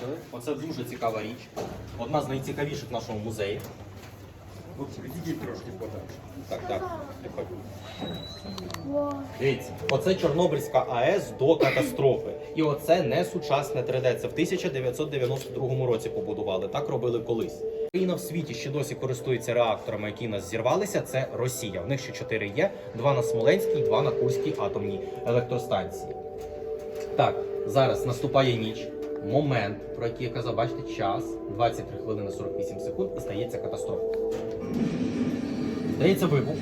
бачили. Оце дуже цікава річ. Одна з найцікавіших в нашому музеї. Відійдіть трошки подальше. Так, так. Дивіться, оце Чорнобильська АЕС до катастрофи. І оце не сучасне 3D. Це в 1992 році побудували. Так робили колись. Країна в світі ще досі користується реакторами, які у нас зірвалися. Це Росія. В них ще чотири є: два на Смоленській, два на Курській атомній електростанції. Так, зараз наступає ніч. Момент, про який я казав, бачите, час 23 хвилини 48 секунд і стається катастрофа. Здається вибух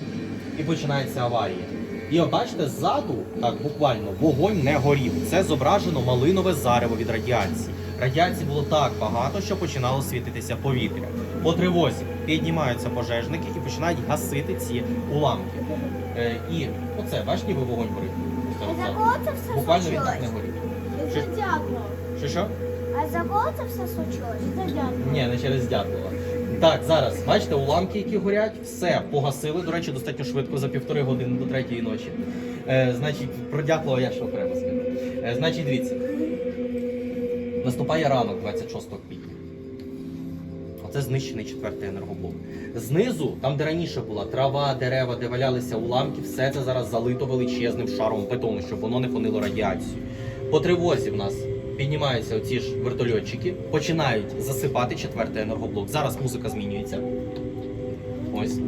і починається аварія. І от бачите, ззаду, так буквально, вогонь не горів. Це зображено малинове зарево від радіації. Радіації було так багато, що починало світитися повітря. По тривозі піднімаються пожежники і починають гасити ці уламки. Е, і оце, бачите, ніби вогонь горить. Це Буквально він так не горів. Це дятло. Що що? А за кого це все случилось? Це дятло. Ні, не через Дятлова. Так, зараз бачите, уламки, які горять, все погасили. До речі, достатньо швидко за півтори години до третьої ночі. Е, значить, про Дятлова я ще окремо скажу. Е, значить, дивіться. Наступає ранок 26 квітня. Оце знищений четвертий енергоблок. Знизу, там, де раніше була трава, дерева, де валялися уламки, все це зараз залито величезним шаром бетону, щоб воно не фонило радіацію. По тривозі в нас піднімаються оці ж вертольотчики, починають засипати четвертий енергоблок. Зараз музика змінюється. Ось.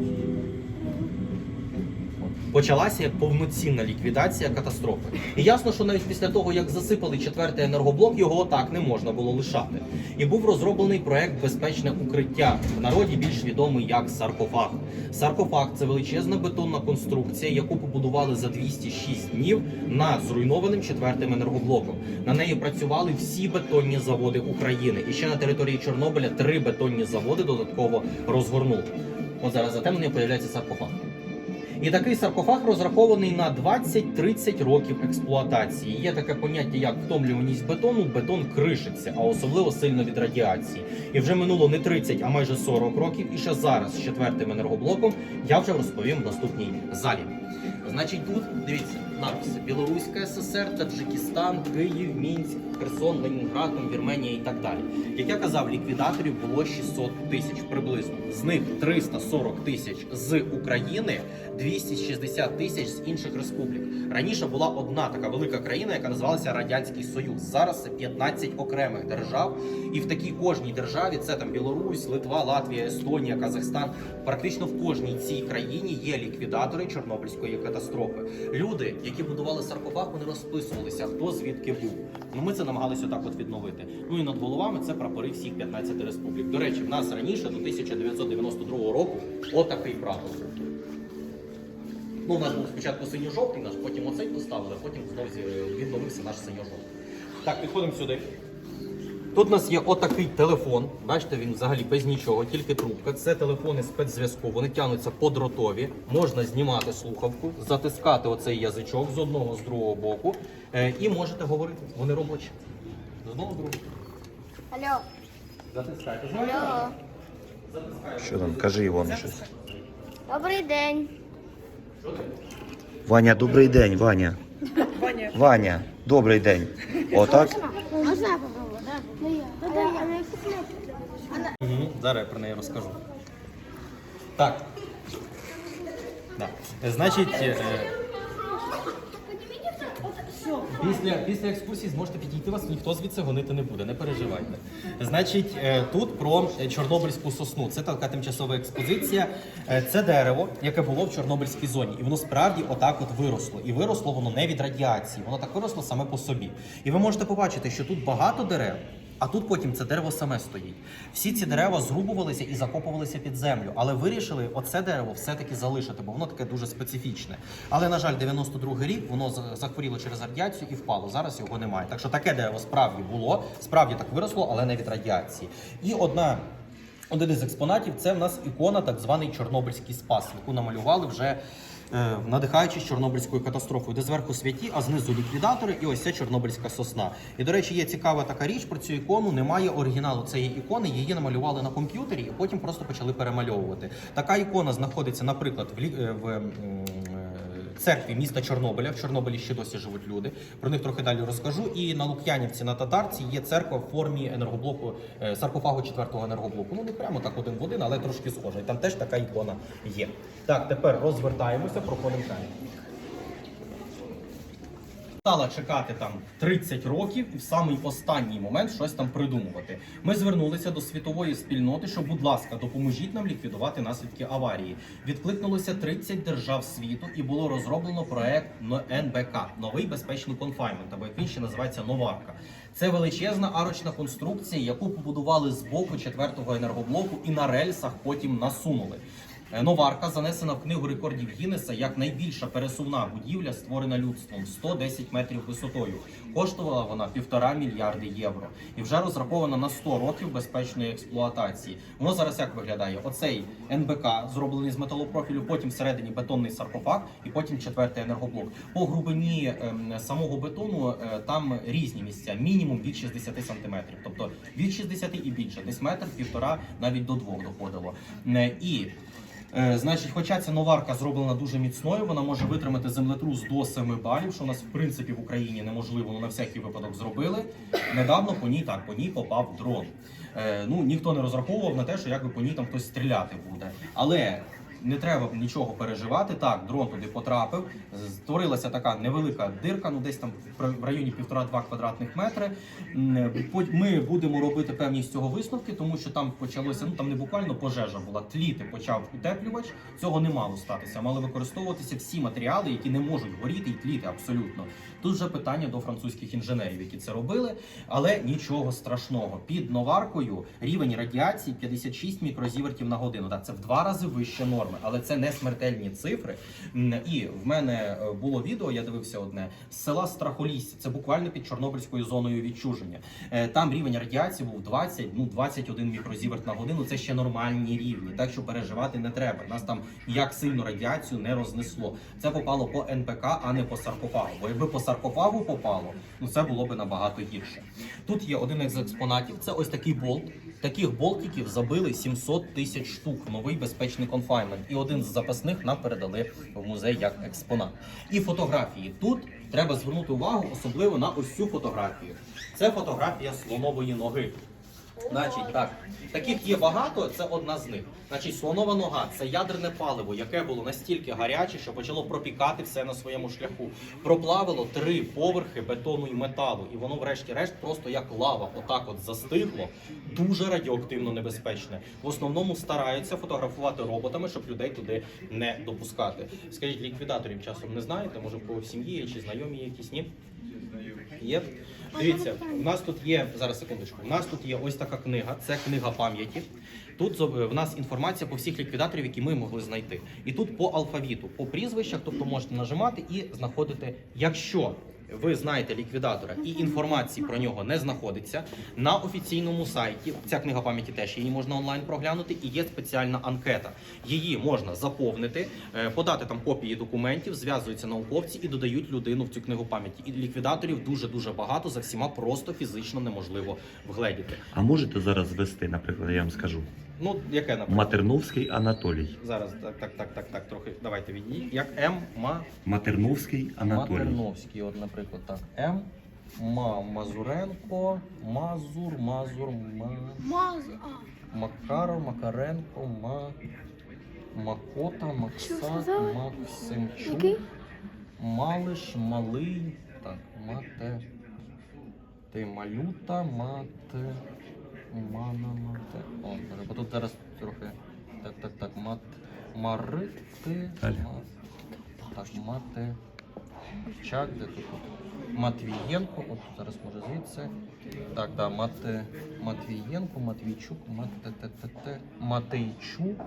Почалася повноцінна ліквідація катастрофи. І ясно, що навіть після того, як засипали четвертий енергоблок, його так не можна було лишати. І був розроблений проект Безпечне укриття в народі більш відомий як саркофаг. Саркофаг це величезна бетонна конструкція, яку побудували за 206 днів над зруйнованим четвертим енергоблоком. На неї працювали всі бетонні заводи України. І ще на території Чорнобиля три бетонні заводи додатково розгорнули. От зараз затемнення появляється саркофаг. І такий саркофаг розрахований на 20-30 років експлуатації. Є таке поняття, як втомлюваність бетону, бетон кришиться, а особливо сильно від радіації. І вже минуло не 30, а майже 40 років. І ще зараз з четвертим енергоблоком я вже розповім в наступній залі. Значить, тут дивіться написи: Білоруська ССР, Таджикистан, Київ, Мінськ, Херсон, Ленінград, Вірменія і так далі. Як я казав, ліквідаторів було 600 тисяч приблизно. З них 340 тисяч з України, 260 тисяч з інших республік. Раніше була одна така велика країна, яка називалася Радянський Союз. Зараз це 15 окремих держав, і в такій кожній державі це там Білорусь, Литва, Латвія, Естонія, Казахстан. Практично в кожній цій країні є ліквідатори Чорнобильської катастрофи. Люди, які будували саркофаг, вони розписувалися, хто звідки був. Ну ми це намагалися отак от відновити. Ну і над головами це прапори всіх 15 республік. До речі, в нас раніше до 1992 року отакий прапор. Ну, у нас був спочатку синьо-жовтий потім оцей поставили, а потім знову відновився наш синьо-жовтий. Так, підходимо сюди. Тут у нас є отакий телефон. Бачите, він взагалі без нічого, тільки трубка. Це телефони спецзв'язку. Вони тягнуться по дротові. Можна знімати слухавку, затискати оцей язичок з одного, з другого боку. Е, і можете говорити. Вони робочі. З одного з другого. Алло. Затискайте. Алло. Затискаєте. Що там? Кажи Івону щось. Добрий день. Ваня, добрий день, Ваня. Ваня. Ваня, добрий день. Отак? Можна я попробую? Да, я. Да, я. Угу, зараз я про неї розкажу. Так. Да. Е, Значить, е, після, після екскурсії зможете підійти вас, ніхто звідси гонити не буде, не переживайте. Значить, е, тут про Чорнобильську сосну. Це така тимчасова експозиція. Це дерево, яке було в Чорнобильській зоні. І воно справді отак от виросло. І виросло воно не від радіації, воно так виросло саме по собі. І ви можете побачити, що тут багато дерев. А тут потім це дерево саме стоїть. Всі ці дерева зрубувалися і закопувалися під землю, але вирішили оце дерево все-таки залишити, бо воно таке дуже специфічне. Але на жаль, 92-й рік воно захворіло через радіацію і впало. Зараз його немає. Так що таке дерево справді було, справді так виросло, але не від радіації. І одна. Один із експонатів це в нас ікона, так званий Чорнобильський спас, яку намалювали вже надихаючись Чорнобильською катастрофою, де зверху святі, а знизу ліквідатори, і ось ця Чорнобильська сосна. І до речі, є цікава така річ про цю ікону. Немає оригіналу цієї ікони, її намалювали на комп'ютері і потім просто почали перемальовувати. Така ікона знаходиться, наприклад, в, е, в е, церкві міста Чорнобиля. В Чорнобилі ще досі живуть люди. Про них трохи далі розкажу. І на Лук'янівці на Татарці є церква в формі енергоблоку е, саркофагу четвертого енергоблоку. Ну не прямо так один в один, але трошки схожа. І там теж така ікона є. Так, тепер розвертаємося, проходимо далі. Стала чекати там 30 років і в самий останній момент щось там придумувати. Ми звернулися до світової спільноти, що, будь ласка, допоможіть нам ліквідувати наслідки аварії. Відкликнулося 30 держав світу і було розроблено проект НБК новий безпечний конфайнмент, або як він ще називається Новарка. Це величезна арочна конструкція, яку побудували з боку четвертого енергоблоку і на рельсах потім насунули. Е, Новарка занесена в книгу рекордів Гіннеса як найбільша пересувна будівля, створена людством 110 метрів висотою. Коштувала вона півтора мільярди євро і вже розрахована на 100 років безпечної експлуатації. Воно зараз як виглядає? Оцей НБК зроблений з металопрофілю, потім всередині бетонний саркофаг, і потім четвертий енергоблок. По глибині ем, самого бетону е, там різні місця, мінімум від 60 сантиметрів, тобто від 60 і більше, десь метр, півтора, навіть до двох доходило. Е, І Значить, хоча ця новарка зроблена дуже міцною, вона може витримати землетрус до 7 балів, що у нас в принципі в Україні неможливо, ну на всякий випадок зробили. Недавно по ній так, по ній попав дрон. Е, ну ніхто не розраховував на те, що якби по ній там хтось стріляти буде. Але не треба нічого переживати. Так, дрон туди потрапив. Створилася така невелика дирка, ну десь там в районі півтора-два квадратних метри. Ми будемо робити певні з цього висновки, тому що там почалося, ну там не буквально пожежа була. Тліти почав утеплювач. Цього не мало статися. Мали використовуватися всі матеріали, які не можуть горіти і тліти абсолютно. Тут вже питання до французьких інженерів, які це робили, але нічого страшного. Під новаркою рівень радіації 56 мікрозівертів на годину. Так, це в два рази вище норми, але це не смертельні цифри. І в мене е, було відео, я дивився одне з села Страхолісся. Це буквально під Чорнобильською зоною відчуження. Е, Там рівень радіації був 20, ну 21 мікрозіверт на годину. Це ще нормальні рівні, так що переживати не треба. Нас там ніяк сильно радіацію не рознесло. Це попало по НПК, а не по саркофагу. Бо якби по саркофагу попало, ну це було би набагато гірше. Тут є один із експонатів. Це ось такий болт. Таких болтиків забили 700 тисяч штук. Новий безпечний конфайнмент. І один з запасних нам передали в музей як експонат. І фотографії тут треба звернути увагу, особливо на ось цю фотографію. Це фотографія слонової ноги. Значить, так, таких є багато, це одна з них. Значить, слонова нога це ядерне паливо, яке було настільки гаряче, що почало пропікати все на своєму шляху. Проплавило три поверхи бетону і металу, і воно, врешті-решт, просто як лава, отак от застигло. Дуже радіоактивно небезпечне. В основному стараються фотографувати роботами, щоб людей туди не допускати. Скажіть, ліквідаторів часом не знаєте? Може, в кого в сім'ї є чи знайомі якісь ні? Є. Дивіться, у нас тут є зараз секундочку. У нас тут є ось така книга. Це книга пам'яті. Тут в нас інформація по всіх ліквідаторів, які ми могли знайти. І тут по алфавіту, по прізвищах, тобто можете нажимати і знаходити, якщо. Ви знаєте ліквідатора і інформації про нього не знаходиться на офіційному сайті. Ця книга пам'яті теж її можна онлайн проглянути. І є спеціальна анкета. Її можна заповнити, е, подати там копії документів, зв'язуються науковці і додають людину в цю книгу пам'яті. І ліквідаторів дуже дуже багато. За всіма просто фізично неможливо вгледіти. А можете зараз звести, наприклад, я вам скажу. Ну яке наприклад? Матерновський Анатолій. зараз так, так, так, так, так, трохи давайте відійдіть. Як М Ма Матерновський Анатолій. Матерновський, от, наприклад, так. М. Ма Мазуренко, Мазур, Мазур, Ма... Маз, а. Макаров, Макаренко, Ма... Макота, сказали? Максимчук, Малиш, Малий, так, Мате, ти Малюта, Мате, Мана, Мате. О, бо тут зараз трохи, так, так, так, Мат, Марити, Мат, так, Мате, Чак, де тут? Матвієнко, от зараз може звідси. Так, да, Мате, Матвієнко, Матвійчук, Мате, Матейчук,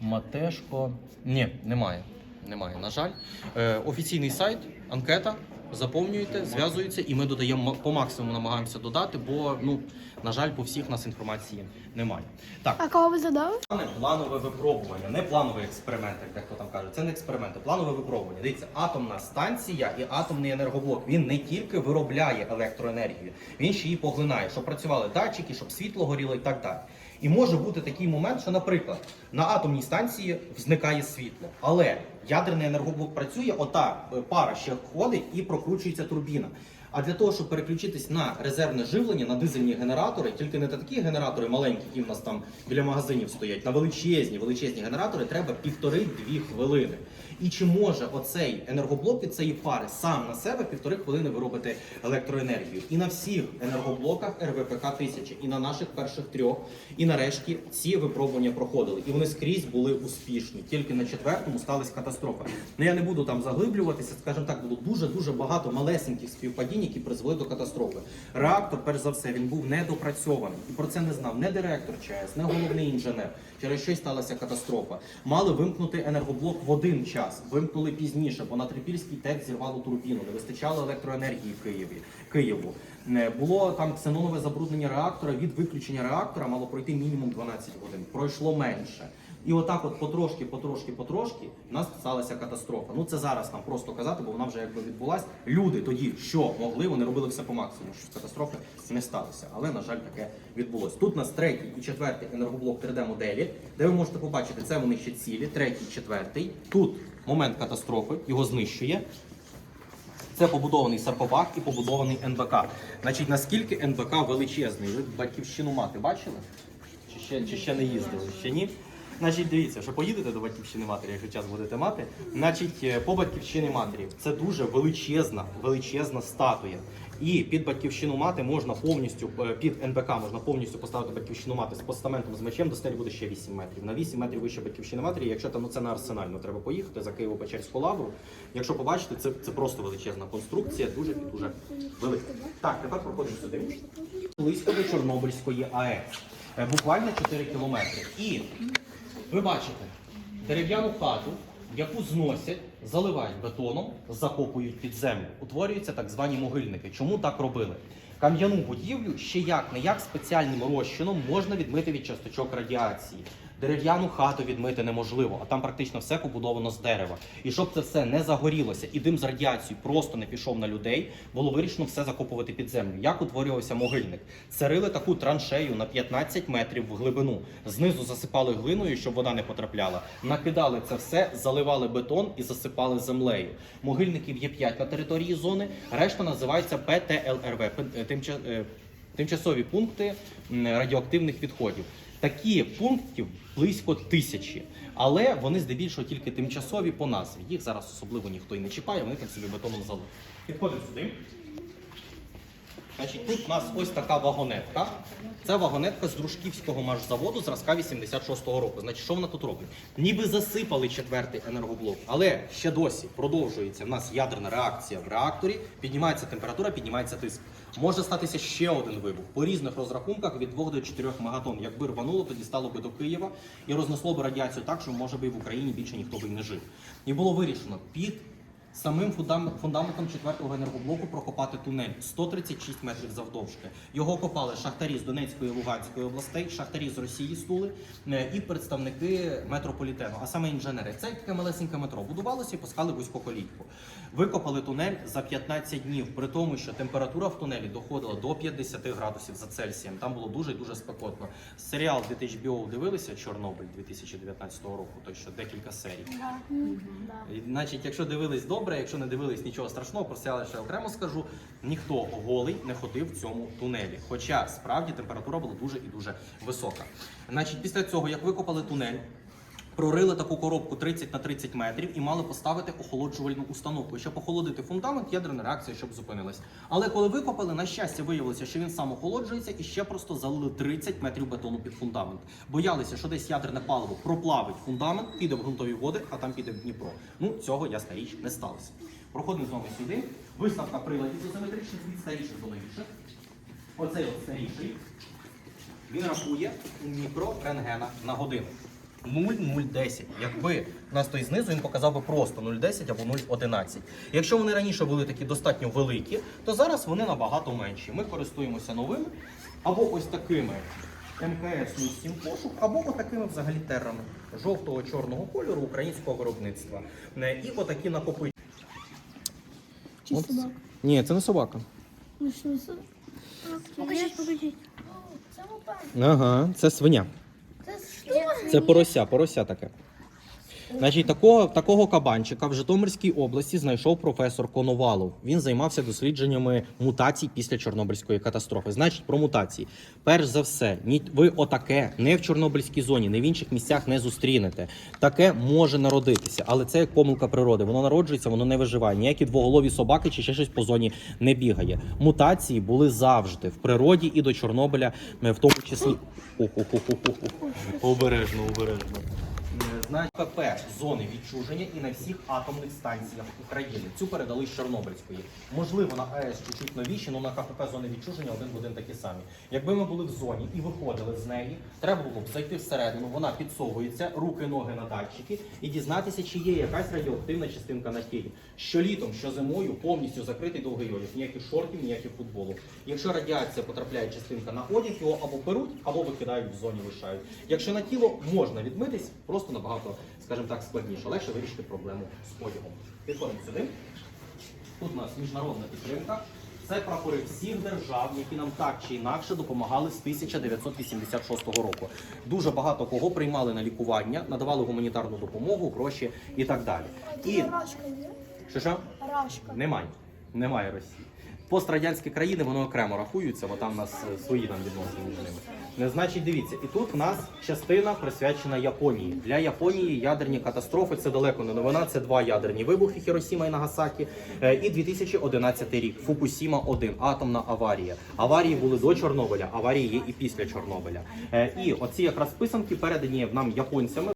Матешко. Ні, немає. Немає, на жаль. Е, офіційний сайт, анкета. Заповнюєте, зв'язуються, і ми додаємо по максимуму намагаємося додати, бо ну на жаль, по всіх нас інформації немає. Так, А кого ви задали? Плане планове випробування, не плановий експеримент, як дехто там каже. Це не експеримент, а планове випробування. Дивіться, атомна станція і атомний енергоблок. Він не тільки виробляє електроенергію, він ще її поглинає, щоб працювали датчики, щоб світло горіло і так далі. І може бути такий момент, що, наприклад, на атомній станції зникає світло, але ядерний енергоблок працює, ота е, пара ще ходить і прокручується турбіна. А для того, щоб переключитись на резервне живлення, на дизельні генератори, тільки не такі генератори маленькі, які в нас там біля магазинів стоять, на величезні, величезні генератори треба півтори-дві хвилини. І чи може оцей енергоблок від цієї пари сам на себе півтори хвилини виробити електроенергію? І на всіх енергоблоках РВПК 1000, і на наших перших трьох, і нарешті ці випробування проходили. І вони скрізь були успішні. Тільки на четвертому сталася катастрофа. Ну я не буду там заглиблюватися, скажімо так, було дуже дуже багато малесеньких співпадінь, які призвели до катастрофи. Реактор, перш за все, він був недопрацьований. І про це не знав не директор ЧАЕС, не головний інженер. Через що й сталася катастрофа. Мали вимкнути енергоблок в один час, вимкнули пізніше, бо на Трипільській ТЕЦ зірвало турбіну, не вистачало електроенергії в Києві, Києву. Не було там ксенонове забруднення реактора. Від виключення реактора мало пройти мінімум 12 годин. Пройшло менше. І отак, от потрошки, потрошки, потрошки, в нас сталася катастрофа. Ну це зараз нам просто казати, бо вона вже якби відбулась. Люди тоді, що могли, вони робили все по максимуму, щоб катастрофи не сталося. Але на жаль, таке відбулось. Тут у нас третій і четвертий енергоблок 3D моделі, де ви можете побачити, це вони ще цілі, третій, четвертий. Тут момент катастрофи, його знищує. Це побудований саркофаг і побудований НВК. Значить, наскільки НВК величезний? Ви батьківщину мати бачили? Чи ще, чи ще не їздили? Ще ні? Значить, дивіться, що поїдете до батьківщини матері, якщо час будете мати. Значить, е, по батьківщині матері це дуже величезна, величезна статуя. І під батьківщину мати можна повністю е, під НБК можна повністю поставити батьківщину мати з постаментом з мечем. До стелі буде ще 8 метрів. На 8 метрів вище батьківщини матері. Якщо там ну це на арсенальну треба поїхати за Києво-Печерську лавру. Якщо побачите, це, це просто величезна конструкція, дуже і дуже велика. Так, тепер проходимо сюди. Близько до Чорнобильської АЕС. Е, Буквально 4 кілометри. І ви бачите дерев'яну хату, яку зносять, заливають бетоном, закопують під землю. Утворюються так звані могильники. Чому так робили? Кам'яну будівлю ще як не як спеціальним розчином можна відмити від часточок радіації. Дерев'яну хату відмити неможливо, а там практично все побудовано з дерева. І щоб це все не загорілося і дим з радіацією просто не пішов на людей, було вирішено все закопувати під землю. Як утворювався могильник? Це рили таку траншею на 15 метрів в глибину. Знизу засипали глиною, щоб вода не потрапляла. Накидали це все, заливали бетон і засипали землею. Могильників є 5 на території зони. Решта називається ПТЛРВ. е, е, Тимчасові пункти радіоактивних відходів. Такі пунктів близько тисячі, але вони здебільшого тільки тимчасові по назві. Їх зараз особливо ніхто і не чіпає, вони там собі бетоном залили. Підходимо сюди. Значить, тут у нас ось така вагонетка. Це вагонетка з Дружківського машзаводу зразка 86-го року. Значить, що вона тут робить? Ніби засипали четвертий енергоблок, але ще досі продовжується в нас ядерна реакція в реакторі, піднімається температура, піднімається тиск. Може статися ще один вибух. По різних розрахунках від 2 до 4 мегатон. Якби рвануло, тоді стало би до Києва і рознесло би радіацію так, що може би і в Україні більше ніхто би не жив. І було вирішено під Самим фундаментом четвертого енергоблоку прокопати тунель 136 метрів завдовжки. Його копали шахтарі з Донецької і Луганської областей, шахтарі з Росії стули е, і представники метрополітену, а саме інженери. Це таке малесеньке метро будувалося і пускали вузькоколійку. Викопали тунель за 15 днів, при тому, що температура в тунелі доходила до 50 градусів за Цельсієм. Там було дуже дуже спекотно. Серіал 2000 HBO дивилися Чорнобиль 2019 року, той що декілька серій. Значить, якщо дивились добре, якщо не дивились нічого страшного, про це ще окремо скажу. Ніхто голий не ходив в цьому тунелі. Хоча справді температура була дуже і дуже висока. Значить, після цього, як викопали тунель. Прорили таку коробку 30 на 30 метрів і мали поставити охолоджувальну установку, щоб охолодити фундамент, ядерна реакція, щоб зупинилась. Але коли викопали, на щастя, виявилося, що він сам охолоджується і ще просто залили 30 метрів бетону під фундамент. Боялися, що десь ядерне паливо проплавить фундамент, піде в ґрунтові води, а там піде в Дніпро. Ну цього ясна річ не сталося. Проходимо з вами сюди. Виставка приладів дозиметричних від старіших до новіших. Оцей от старіший. Він рахує мікрорентгена на годину. 0,010. Якби у нас той знизу він показав би просто 0,10 або 0,11. Якщо вони раніше були такі достатньо великі, то зараз вони набагато менші. Ми користуємося новими або ось такими МКС 07 пошук, або отакими взагалі террами жовтого чорного кольору українського виробництва. Е, І отакі накопичення. Чи собака? Ні, це не собака. Ну що, собака? Покажіть, покажіть. Ага, це свиня. Це порося, порося таке. Значить, такого, такого кабанчика в Житомирській області знайшов професор Коновалов. Він займався дослідженнями мутацій після Чорнобильської катастрофи. Значить, про мутації. Перш за все, ні, ви отаке не в Чорнобильській зоні, не в інших місцях не зустрінете. Таке може народитися, але це як помилка природи. Воно народжується, воно не виживає. Ніякі двоголові собаки чи ще щось по зоні не бігає. Мутації були завжди в природі і до Чорнобиля, е, в тому числі. Обережно, обережно. Знають ПП зони відчуження і на всіх атомних станціях України. Цю передали з Чорнобильської. Можливо, на АЕС чуть-чуть новіші, але на КПП зони відчуження один в один такі самі. Якби ми були в зоні і виходили з неї, треба було б зайти всередину. Вона підсовується, руки, ноги на датчики і дізнатися, чи є якась радіоактивна частинка на тілі. Що літом, що зимою повністю закритий довгий одяг, ніяких шортів, ніяких футболу. Якщо радіація потрапляє частинка на одяг, його або перуть, або викидають в зоні, лишають. Якщо на тіло можна відмитись, просто набагато, скажімо так, складніше, легше вирішити проблему з одягом. Підходимо сюди. Тут у нас міжнародна підтримка. Це прапори всіх держав, які нам так чи інакше допомагали з 1986 року. Дуже багато кого приймали на лікування, надавали гуманітарну допомогу, гроші і так далі. І Рашка є? що що? Рашка. Немає. Немає Росії. Пострадянські країни воно окремо рахуються, бо там у нас е, свої там відносини між ними. Не значить, дивіться, і тут в нас частина присвячена Японії. Для Японії ядерні катастрофи це далеко не новина. Це два ядерні вибухи Хіросіма і Нагасакі. Е, І 2011 рік Фукусіма 1 атомна аварія. Аварії були до Чорнобиля, аварії є і після Чорнобиля. Е, І оці якраз писанки передані нам японцями.